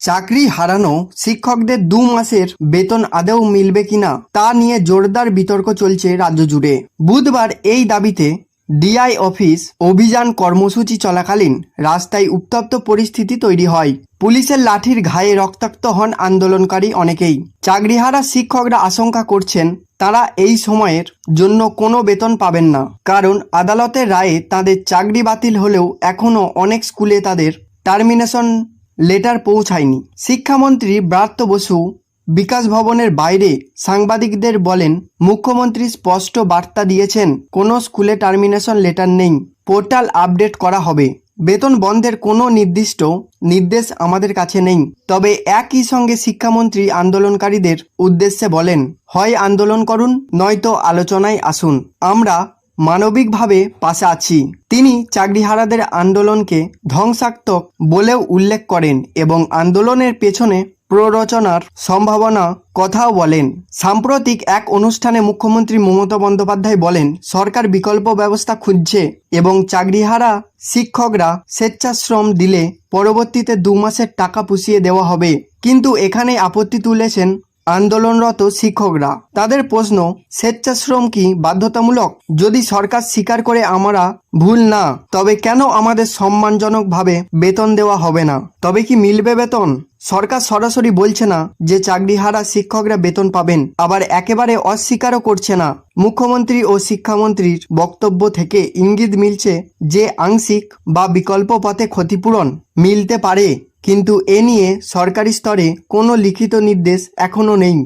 চাকরি হারানো শিক্ষকদের দু মাসের বেতন আদেও মিলবে কিনা তা নিয়ে জোরদার বিতর্ক চলছে রাজ্য জুড়ে। বুধবার এই দাবিতে ডিআই অফিস অভিযান কর্মসূচি চলাকালীন রাস্তায় উত্তপ্ত পরিস্থিতি তৈরি হয়। পুলিশের লাঠির ঘায়ে রক্তাক্ত হন আন্দোলনকারী অনেকেই। চাকরিহারা শিক্ষকরা আশঙ্কা করছেন, তারা এই সময়ের জন্য কোনো বেতন পাবেন না। কারণ আদালতের রায়ে তাদের চাকরি বাতিল হলেও এখনও অনেক স্কুলে তাদের টার্মিনেশন লেটার পৌঁছায়নি। শিক্ষামন্ত্রী ব্রাত্য বসু বিকাশ ভবনের বাইরে সাংবাদিকদের বলেন, মুখ্যমন্ত্রী স্পষ্ট বার্তা দিয়েছেন, কোনো স্কুলে টার্মিনেশন লেটার নেই, পোর্টাল আপডেট করা হবে। বেতন বন্ধের কোনো নির্দিষ্ট নির্দেশ আমাদের কাছে নেই। তবে একই সঙ্গে শিক্ষামন্ত্রী আন্দোলনকারীদের উদ্দেশ্যে বলেন, হয় আন্দোলন করুন, নয়তো আলোচনায় আসুন। আমরা মানবিকভাবে পাশে আছি। তিনি চাকরিহারাদের আন্দোলনকে ধ্বংসাত্মক বলেও উল্লেখ করেন এবং আন্দোলনের পেছনে প্ররোচনার সম্ভাবনা কথাও বলেন। সাম্প্রতিক এক অনুষ্ঠানে মুখ্যমন্ত্রী মমতা বন্দ্যোপাধ্যায় বলেন, সরকার বিকল্প ব্যবস্থা খুঁজছে এবং চাকরিহারা শিক্ষকরা স্বেচ্ছাশ্রম দিলে পরবর্তীতে দু মাসের টাকা পুষিয়ে দেওয়া হবে। কিন্তু এখানে আপত্তি তুলেছেন আন্দোলনরত শিক্ষকরা। তাদের প্রশ্ন, স্বেচ্ছাশ্রম কি বাধ্যতামূলক? যদি সরকার স্বীকার করে আমরা ভুল না, তবে কেন আমাদের সম্মানজনকভাবে বেতন দেওয়া হবে না? তবে কি মিলবে বেতন? সরকার সরাসরি বলছে না যে চাকরিহারা শিক্ষকরা বেতন পাবেন, আবার একেবারে অস্বীকারও করছে না। মুখ্যমন্ত্রী ও শিক্ষামন্ত্রীর বক্তব্য থেকে ইঙ্গিত মিলছে যে আংশিক বা বিকল্প পথে ক্ষতিপূরণ মিলতে পারে। কিন্তু এ নিয়ে সরকারি স্তরে কোনো লিখিত নির্দেশ এখনও নেই।